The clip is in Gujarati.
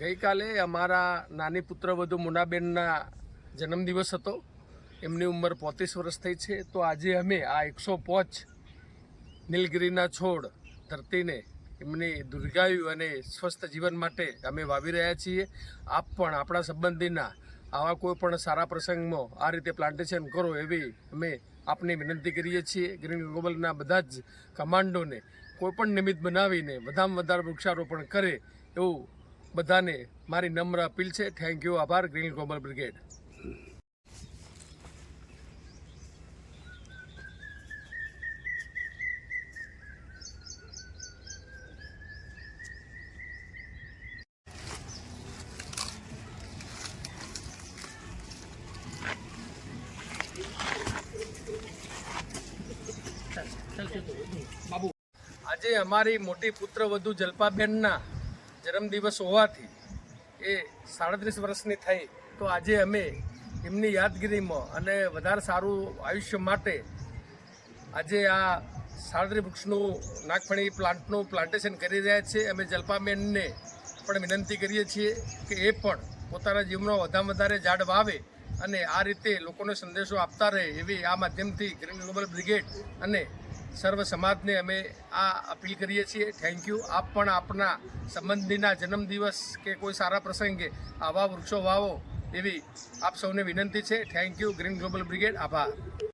ગઈકાલે અમારા નાની પુત્રવધુ મુનાબેનના જન્મદિવસ હતો. એમની ઉંમર પોત્રીસ વર્ષ થઈ છે. તો આજે અમે આ એકસો પોચ નીલગિરીના છોડ ધરતીને એમની દુર્ગાયુ અને સ્વસ્થ જીવન માટે અમે વાવી રહ્યા છીએ. આપ પણ આપણા સંબંધીના આવા કોઈ પણ સારા પ્રસંગમાં આ રીતે પ્લાન્ટેશન કરો એવી અમે આપને વિનંતી કરીએ છીએ. ગ્રીન ગ્લોબલના બધા જ કમાન્ડોને કોઈપણ નિમિત્ત બનાવીને વધારેમાં વધારે વૃક્ષારોપણ કરે એવું બધાને મારી નમ્ર અપીલ છે. થેન્ક યુ આભાર. ગ્રીન ગ્લોબલ બ્રિગેડ આજે અમારી મોટી પુત્રવધુ જલ્પાબેનના જન્મદિવસ હોવાથી એ સાડત્રીસ વર્ષની થઈ, તો આજે અમે એમની યાદગીરીમાં અને વધારે સારું આયુષ્ય માટે આજે આ સાડત્રી વૃક્ષનું નાગફણી પ્લાન્ટનું પ્લાન્ટેશન કરી રહ્યા છે અમે જલ્પાબેનને પણ વિનંતી કરીએ છીએ કે એ પણ પોતાના જીવનો વધારે વધારે ઝાડ વાવે અને આ રીતે લોકોને સંદેશો આપતા રહે એવી આ માધ્યમથી ગ્રીન ગ્લોબલ બ્રિગેડ અને સર્વ સમાજને અમે આ અપીલ કરીએ છીએ. થેન્ક યુ આપ પણ આપના સંબંધીના જન્મદિવસ કે કોઈ સારા પ્રસંગે આવા વૃક્ષો વાવો એવી આપ સૌને વિનંતી છે. Thank you green global brigade આભાર.